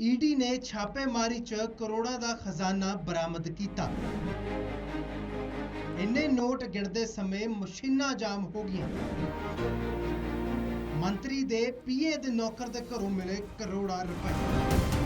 ED ਨੇ ਛਾਪੇਮਾਰੀ 'ਚ ਕਰੋੜਾਂ ਦਾ ਖਜ਼ਾਨਾ ਬਰਾਮਦ ਕੀਤਾ। ਇੰਨੇ ਨੋਟ ਗਿਣਦੇ ਸਮੇਂ ਮਸ਼ੀਨਾਂ ਜਾਮ ਹੋ ਗਈਆਂ। ਮੰਤਰੀ ਦੇ ਪੀਏ ਦੇ ਨੌਕਰ ਦੇ ਘਰੋਂ ਮਿਲੇ ਕਰੋੜਾਂ ਰੁਪਏ।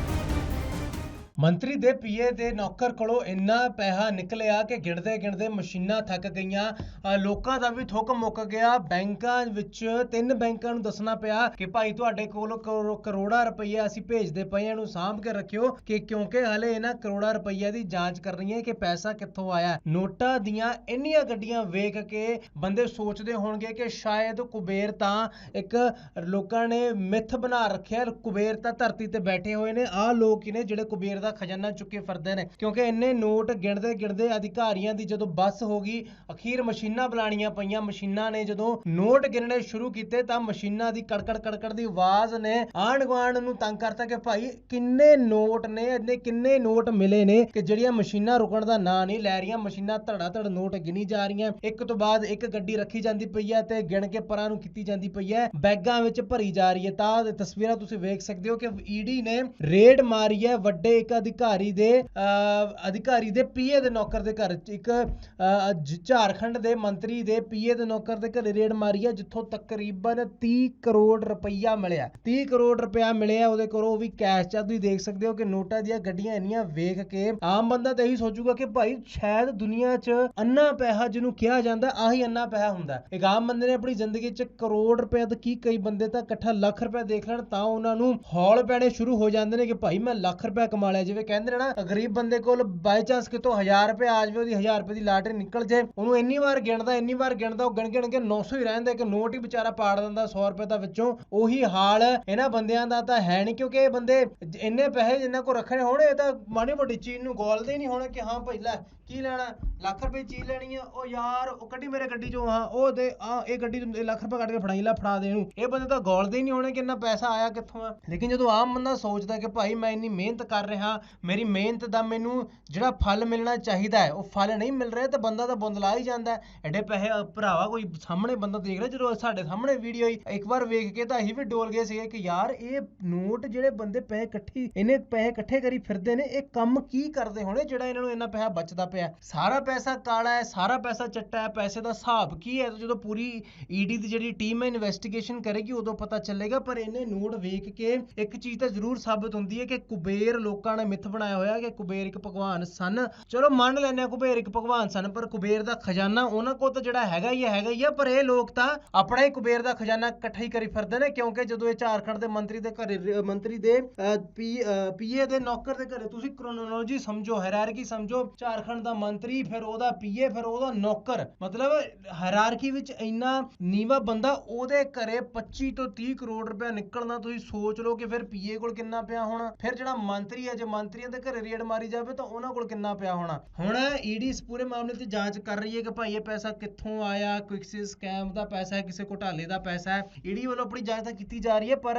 ਮੰਤਰੀ ਦੇ ਪੀਏ ਦੇ ਨੌਕਰ ਕੋਲੋਂ ਇੰਨਾ ਪੈਸਾ ਨਿਕਲਿਆ ਕਿ ਗਿਣਦੇ ਗਿਣਦੇ ਮਸ਼ੀਨਾਂ ਥੱਕ ਗਈਆਂ। ਲੋਕਾਂ ਦਾ ਵੀ ਥੁੱਕ ਮੁੱਕ ਗਿਆ। ਬੈਂਕਾਂ ਵਿੱਚ ਤਿੰਨ ਬੈਂਕਾਂ ਨੂੰ ਦੱਸਣਾ ਪਿਆ ਕਿ ਭਾਈ ਤੁਹਾਡੇ ਕੋਲ ਕਰੋ- ਕਰੋੜਾਂ ਰੁਪਈਆ ਅਸੀਂ ਭੇਜਦੇ ਪਏ ਇਹਨੂੰ ਸਾਂਭ ਕੇ ਰੱਖਿਓ ਕਿ ਕਿਉਂਕਿ ਹਲੇ ਇਹਨਾਂ ਕਰੋੜਾਂ ਰੁਪਈਆ ਦੀ ਜਾਂਚ ਕਰਨੀ ਹੈ ਕਿ ਪੈਸਾ ਕਿੱਥੋਂ ਆਇਆ। ਨੋਟਾਂ ਦੀਆਂ ਇੰਨੀਆਂ ਗੱਡੀਆਂ ਵੇਖ ਕੇ ਬੰਦੇ ਸੋਚਦੇ ਹੋਣਗੇ ਕਿ ਸ਼ਾਇਦ ਕੁਬੇਰ ਤਾਂ ਇੱਕ ਲੋਕਾਂ ਨੇ ਮਿੱਥ ਬਣਾ ਰੱਖਿਆ। ਕੁਬੇਰ ਤਾਂ ਧਰਤੀ ਤੇ ਬੈਠੇ ਹੋਏ ਨੇ। ਆਹ ਲੋਕ ਨੇ ਜਿਹੜੇ ਕੁਬੇਰ ਦਾ ਖਜ਼ਾਨਾ ਚੁੱਕੇ ਫਿਰਦੇ ਨੇ। ਕਿਉਂਕਿ ਇੰਨੇ ਨੋਟ ਗਿਣਦੇ ਗਿਣਦੇ ਅਧਿਕਾਰੀਆਂ ਦੀ ਜਦੋਂ ਬੱਸ ਹੋ ਗਈ, ਅਖੀਰ ਮਸ਼ੀਨਾਂ ਬੁਲਾਣੀਆਂ ਪਈਆਂ। ਮਸ਼ੀਨਾਂ ਨੇ ਜਦੋਂ ਨੋਟ ਗਿਣਨੇ ਸ਼ੁਰੂ ਕੀਤੇ ਤਾਂ ਮਸ਼ੀਨਾਂ ਦੀ ਕੜਕੜ ਕੜਕੜ ਦੀ ਆਵਾਜ਼ ਨੇ ਆਂਢ ਗੁਆਂਢ ਨੂੰ ਤੰਗ ਕਰਤਾ ਕਿ ਭਾਈ ਕਿੰਨੇ ਨੋਟ ਨੇ, ਇੰਨੇ ਕਿੰਨੇ ਨੋਟ ਮਿਲੇ ਨੇ ਕਿ ਜਿਹੜੀਆਂ ਮਸ਼ੀਨਾਂ ਰੁਕਣ ਦਾ ਨਾਂ ਨਹੀਂ ਲੈ ਰਹੀਆਂ। ਮਸ਼ੀਨਾਂ ਧੜਾ ਧੜ ਨੋਟ ਗਿਣੀ ਜਾ ਰਹੀਆਂ। ਇੱਕ ਤੋਂ ਬਾਅਦ ਇੱਕ ਗੱਡੀ ਰੱਖੀ ਜਾਂਦੀ ਪਈ ਹੈ ਤੇ ਗਿਣ ਕੇ ਪਰਾਂ ਨੂੰ ਕੀਤੀ ਜਾਂਦੀ ਪਈ ਹੈ। ਬੈਗਾਂ ਵਿੱਚ ਭਰੀ ਜਾ ਰਹੀ ਹੈ। ਤਾਂ ਤਸਵੀਰਾਂ ਤੁਸੀਂ ਵੇਖ ਸਕਦੇ ਹੋ ਕਿ ਈਡੀ ਨੇ ਰੇਡ ਮਾਰੀ ਹੈ। ਵੱਡੇ ਇੱਕ ਅਧਿਕਾਰੀ ਦੇ ਅਹ, ਅਧਿਕਾਰੀ ਦੇ ਪੀਏ ਦੇ ਨੌਕਰ ਦੇ ਘਰ ਇੱਕ ਝਾਰਖੰਡ ਦੇ ਮੰਤਰੀ ਦੇ ਪੀਏ ਦੇ ਨੌਕਰ ਦੇ ਘਰੇ ਰੇਡ ਮਾਰੀ ਹੈ ਜਿੱਥੋਂ ਤਕਰੀਬਨ 30 ਕਰੋੜ ਰੁਪਈਆ ਮਿਲਿਆ। 30 ਕਰੋੜ ਰੁਪਇਆ ਮਿਲਿਆ ਉਹਦੇ ਕੋਲੋਂ ਉਹ ਵੀ ਕੈਸ਼ ਚ ਤੁਸੀਂ ਦੇਖ ਸਕਦੇ ਹੋ ਕਿ ਨੋਟਾਂ ਦੀਆਂ ਗੱਡੀਆਂ ਇੰਨੀਆਂ ਵੇਖ ਕੇ ਆਮ ਬੰਦਾ ਤਾਂ ਇਹੀ ਸੋਚੂਗਾ ਕਿ ਭਾਈ ਸ਼ਾਇਦ ਦੁਨੀਆ 'ਚ ਅੰਨਾ ਪੈਸਾ ਜਿਹਨੂੰ ਕਿਹਾ ਜਾਂਦਾ ਆਹੀ ਅੰਨਾ ਪੈਸਾ ਹੁੰਦਾ। ਇੱਕ ਆਮ ਬੰਦੇ ਨੇ ਆਪਣੀ ਜ਼ਿੰਦਗੀ 'ਚ ਕਰੋੜ ਰੁਪਏ ਤਾਂ ਕੀ ਕਈ ਬੰਦੇ ਤਾਂ ਇਕੱਠਾ ਲੱਖ ਰੁਪਏ ਦੇਖ ਲੈਣ ਤਾਂ ਉਹਨਾਂ ਨੂੰ ਹੌਲ ਪੈਣੇ ਸ਼ੁਰੂ ਹੋ ਜਾਂਦੇ ਨੇ ਕਿ ਭਾਈ ਮੈਂ ਲੱਖ ਰੁਪਏ ਕਮਾ ਲਿਆ ਜਿਵੇਂ ਕਹਿੰਦੇ ਨੇ ਨਾ, ਗਰੀਬ ਬੰਦੇ ਕੋਲ ਬਾਈ ਚਾਂਸ ਕਿਤੋਂ 1000 ਰੁਪਏ ਆ ਜਾਵੇ, ਉਹਦੀ 1000 ਰੁਪਏ ਦੀ ਲਾਟਰੀ ਨਿਕਲ ਜੇ, ਉਹਨੂੰ ਇੰਨੀ ਵਾਰ ਗਿਣਦਾ, ਇੰਨੀ ਵਾਰ ਗਿਣਦਾ, ਉਹ ਗਿਣ ਗਿਣ ਕੇ 900 ਹੀ ਰਹਿੰਦਾ ਕਿ ਨੋਟ ਹੀ ਵਿਚਾਰਾ ਪਾੜ ਦਿੰਦਾ 100 ਰੁਪਏ ਦਾ ਵਿੱਚੋਂ। ਉਹੀ ਹਾਲ ਇਹਨਾਂ ਬੰਦਿਆਂ ਦਾ ਤਾਂ ਹੈ ਨਹੀਂ, ਕਿਉਂਕਿ ਇਹ ਬੰਦੇ ਇੰਨੇ ਪੈਸੇ ਜਿੰਨਾਂ ਕੋ ਰੱਖਣੇ ਹੋਣ, ਇਹ ਤਾਂ ਮਾੜੀ ਮੋਟੀ ਚੀਜ਼ ਨੂੰ ਗੋਲਦੇ ਹੀ ਨਹੀਂ ਹੋਣਾ ਕਿ ਹਾਂ ਭਾਈ ਲੈ, ਕੀ ਲੈਣਾ, ਲੱਖ ਰੁਪਏ ਚੀਜ਼ ਲੈਣੀ ਆ, ਉਹ ਯਾਰ, ਉਹ ਕੱਢੀ ਮੇਰੇ ਗੱਡੀ ਚੋਂ, ਹਾਂ, ਉਹ ਦੇ ਆ ਇਹ ਗੱਡੀ ਤੋਂ ਲੱਖ ਰੁਪਏ ਕੱਢ ਕੇ ਫੜਾਈ, ਲੈ ਫੜਾ ਦੇ ਇਹਨੂੰ। ਇਹ ਬੰਦੇ ਤਾਂ ਗੋਲਦੇ ਹੀ ਨਹੀਂ ਹੋਣੇ ਕਿ ਇੰਨਾ ਪੈਸਾ ਆਇਆ ਕਿੱਥੋਂ ਆ। ਲੇਕਿਨ ਜਦੋਂ ਆਮ ਬੰਦਾ ਸੋਚਦਾ ਕਿ ਭਾਈ ਮੈਂ ਇੰਨੀ ਮਿਹਨਤ ਕਰ ਰਿਹਾ ਮੇਰੀ ਮਿਹਨਤ ਦਾ ਮੈਨੂੰ ਜਿਹੜਾ ਫਲ ਮਿਲਣਾ ਚਾਹੀਦਾ ਹੈ, ਉਹ ਫਲ ਨਹੀਂ ਮਿਲ ਰਿਹਾ ਤਾਂ ਬੰਦਾ ਤਾਂ ਬੁੰਦਲਾ ਹੀ ਜਾਂਦਾ ਐਡੇ ਪੈਸੇ ਭਰਾਵਾ ਕੋਈ ਸਾਹਮਣੇ ਬੰਦਾ ਦੇਖ ਰਿਹਾ ਜਦੋਂ ਸਾਡੇ ਸਾਹਮਣੇ ਵੀਡੀਓ ਆਈ, ਇੱਕ ਵਾਰ ਵੇਖ ਕੇ ਤਾਂ ਅਸੀਂ ਵੀ ਡੋਲ ਗਏ ਸੀਗੇ ਕਿ ਯਾਰ ਇਹ ਨੋਟ ਜਿਹੜੇ ਬੰਦੇ ਪੈਸੇ ਇਕੱਠੀ, ਇਹਨੇ ਪੈਸੇ ਇਕੱਠੇ ਕਰੀ ਫਿਰਦੇ ਨੇ, ਇਹ ਕੰਮ ਕੀ ਕਰਦੇ ਹੋਣੇ ਜਿਹੜਾ ਇਹਨਾਂ ਨੂੰ ਇੰਨਾ ਪੈਸਾ ਬਚਦਾ ਪਿਆ ਸਾਰਾ ਪੈਸਾ ਕਾਲਾ ਹੈ, ਸਾਰਾ ਪੈਸਾ ਚਿੱਟਾ ਹੈ, ਪੈਸੇ ਦਾ ਹਿਸਾਬ ਕੀ ਹੈ? ਜਦੋਂ ਪੂਰੀ ਈਡੀ ਦੀ ਜਿਹੜੀ ਟੀਮ ਹੈ ਇਨਵੈਸਟੀਗੇਸ਼ਨ ਕਰੇਗੀ, ਉਦੋਂ ਪਤਾ ਚੱਲੇਗਾ, ਪਰ ਇਹਨੇ ਨੋਟ ਵੇਖ ਕੇ ਇੱਕ ਚੀਜ਼ ਤਾਂ ਜ਼ਰੂਰ ਸਾਬਤ ਹੁੰਦੀ ਹੈ ਕਿ ਕੁਬੇਰ ਲੋਕਾਂ ਨਾਲ ਨੇ ਮਿੱਥ ਬਣਾਇਆ ਹੋਇਆ ਕਿ ਕੁਬੇਰ ਇੱਕ ਭਗਵਾਨ ਸਨ। ਚਲੋ ਮੰਨ ਲੈਂਦੇ ਆ ਕੁਬੇਰ ਇੱਕ ਭਗਵਾਨ ਸਨ, ਪਰ ਕੁਬੇਰ ਦਾ ਖਜ਼ਾਨਾ ਉਹਨਾਂ ਕੋਲ ਤਾਂ ਜਿਹੜਾ ਹੈਗਾ ਹੀ ਹੈਗਾ ਹੀ ਆ ਪਰ ਇਹ ਲੋਕ ਤਾਂ ਆਪਣਾ ਹੀ ਕੁਬੇਰ ਦਾ ਖਜ਼ਾਨਾ ਇਕੱਠਾ ਹੀ ਕਰੀ ਫਿਰਦੇ ਨੇ, ਕਿਉਂਕਿ ਜਦੋਂ ਇਹ ਝਾਰਖੰਡ ਦੇ ਮੰਤਰੀ ਦੇ ਘਰੇ ਮੰਤਰੀ ਦੇ ਪੀਏ ਦੇ ਨੌਕਰ ਦੇ ਘਰੇ, ਤੁਸੀਂ ਕ੍ਰੋਨੋਲੋਜੀ ਸਮਝੋ ਹਾਇਰਾਰਕੀ ਸਮਝੋ, ਝਾਰਖੰਡ ਦਾ ਮੰਤਰੀ, ਫਿਰ ਉਹਦਾ ਪੀਏ, ਫਿਰ ਉਹਦਾ ਨੌਕਰ। ਮਤਲਬ ਹਾਇਰਾਰਕੀ ਵਿੱਚ ਇੰਨਾ ਨੀਵਾ ਬੰਦਾ ਉਹਦੇ ਘਰੇ 25 ਤੋਂ 30 ਕਰੋੜ ਰੁਪਏ ਨਿਕਲਣਾ, ਤੁਸੀਂ ਸੋਚ ਲਓ ਕਿ ਫਿਰ ਪੀਏ ਕੋਲ ਕਿੰਨਾ ਪਿਆ ਹੋਣਾ। ਫਿਰ ਜਿਹੜਾ ਮੰਤਰੀ ਹੈ, ਜੇ ਮੰਤਰੀਆਂ ਦੇ ਘਰੇ ਰੇਡ ਮਾਰੀ ਜਾਵੇ ਤਾਂ ਉਹਨਾਂ ਕੋਲ ਕਿੰਨਾ ਪਿਆ ਹੋਣਾ? ਹੁਣ ਈਡੀ ਇਸ ਪੂਰੇ ਮਾਮਲੇ ਦੀ ਜਾਂਚ ਕਰ ਰਹੀ ਹੈ ਕਿ ਭਾਈ ਇਹ ਪੈਸਾ ਕਿੱਥੋਂ ਆਇਆ? ਕਿਸੇ ਸਕੈਮ ਦਾ ਪੈਸਾ ਹੈ, ਕਿਸੇ ਘੁਟਾਲੇ ਦਾ ਪੈਸਾ ਹੈ। ਈਡੀ ਵੱਲੋਂ ਆਪਣੀ ਜਾਂਚ ਤਾਂ ਕੀਤੀ ਜਾ ਰਹੀ ਹੈ, ਪਰ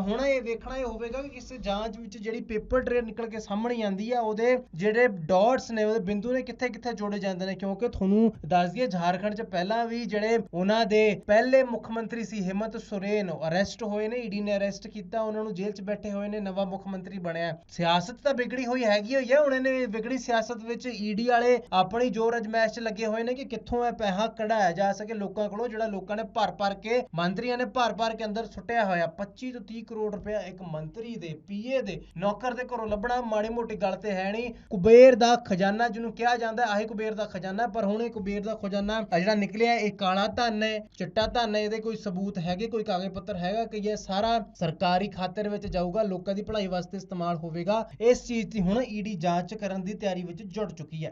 ਹੁਣ ਇਹ ਵੇਖਣਾ ਇਹ ਹੋਵੇਗਾ ਕਿ ਕਿਸੇ ਜਾਂਚ ਵਿੱਚ ਜਿਹੜੀ ਪੇਪਰ ਟ੍ਰੇਲ ਨਿਕਲ ਕੇ ਸਾਹਮਣੇ ਆਂਦੀ ਆ, ਉਹਦੇ ਜਿਹੜੇ ਡਾਟਸ ਨੇ, ਉਹਦੇ ਬਿੰਦੂ ਨੇ ਕਿੱਥੇ ਕਿੱਥੇ ਜੋੜੇ ਜਾਂਦੇ ਨੇ? ਕਿਉਂਕਿ ਤੁਹਾਨੂੰ ਦੱਸ ਦਈਏ, ਝਾਰਖੰਡ 'ਚ ਪਹਿਲਾਂ ਵੀ ਜਿਹੜੇ ਉਹਨਾਂ ਦੇ ਪਹਿਲੇ ਮੁੱਖ ਮੰਤਰੀ ਸੀ ਹਿੰਮਤ ਸੋਰੇਨ ਅਰੈਸਟ ਹੋਏ ਨੇ। ਈਡੀ ਨੇ ਅਰੈਸਟ ਕੀਤਾ, ਉਹਨਾਂ ਨੂੰ ਜੇਲ੍ਹ 'ਚ ਬੈਠੇ ਹੋਏ ਨੇ, ਨਵਾਂ ਮੁੱਖ ਮੰਤਰੀ ਬਣਿਆ। ਸਿਆ ਸਿਆਸਤ ਤਾਂ ਵਿਗੜੀ ਹੋਈ ਹੈਗੀ ਹੋਈ ਹੈ। ਹੁਣ ਇਹਨੇ ਵਿਗੜੀ ਸਿਆਸਤ ਵਿੱਚ ਈਡੀ ਵਾਲੇ ਆਪਣੀ ਜੋਰ ਅਜਮਾਇਸ਼ 'ਚ ਲੱਗੇ ਹੋਏ ਨੇ ਕਿ ਕਿੱਥੋਂ ਇਹ ਪੈਸਾ ਕਢਾਇਆ ਜਾ ਸਕੇ ਲੋਕਾਂ ਕੋਲੋਂ, ਜਿਹੜਾ ਲੋਕਾਂ ਨੇ ਭਰ ਭਰ ਕੇ, ਮੰਤਰੀਆਂ ਨੇ ਭਰ ਭਰ ਕੇ ਅੰਦਰ ਸੁੱਟਿਆ ਹੋਇਆ। 25 ਤੋਂ 30 ਕਰੋੜ ਰੁਪਇਆ ਇੱਕ ਮੰਤਰੀ ਦੇ ਪੀਏ ਦੇ ਨੌਕਰ ਦੇ ਘਰੋਂ ਲੱਭਣਾ ਮਾੜੀ ਮੋਟੀ ਗੱਲ ਤੇ ਹੈ ਨਹੀਂ। ਕੁਬੇਰ ਦਾ ਖਜ਼ਾਨਾ ਜਿਹਨੂੰ ਕਿਹਾ ਜਾਂਦਾ, ਆਹੀ ਕੁਬੇਰ ਦਾ ਖਜ਼ਾਨਾ। ਪਰ ਹੁਣ ਇਹ ਕੁਬੇਰ ਦਾ ਖਜ਼ਾਨਾ ਜਿਹੜਾ ਨਿਕਲਿਆ, ਇਹ ਕਾਲਾ ਧਨ ਹੈ, ਚਿੱਟਾ ਧਨ ਹੈ, ਇਹਦੇ ਕੋਈ ਸਬੂਤ ਹੈਗੇ, ਕੋਈ ਕਾਗਜ਼ ਪੱਤਰ ਹੈਗਾ ਕਿ ਇਹ ਸਾਰਾ ਸਰਕਾਰੀ ਖਾਤੇ ਵਿੱਚ ਜਾਊਗਾ, ਲੋਕਾਂ ਦੀ ਭਲਾਈ ਵਾਸਤੇ ਇਸਤੇਮਾਲ ਹੋਵੇਗਾ। ਇਸ ਚੀਜ਼ ਦੀ ਹੁਣ ਈਡੀ ਜਾਂਚ ਕਰਨ ਦੀ ਤਿਆਰੀ ਵਿੱਚ ਜੁਟ ਚੁੱਕੀ ਹੈ।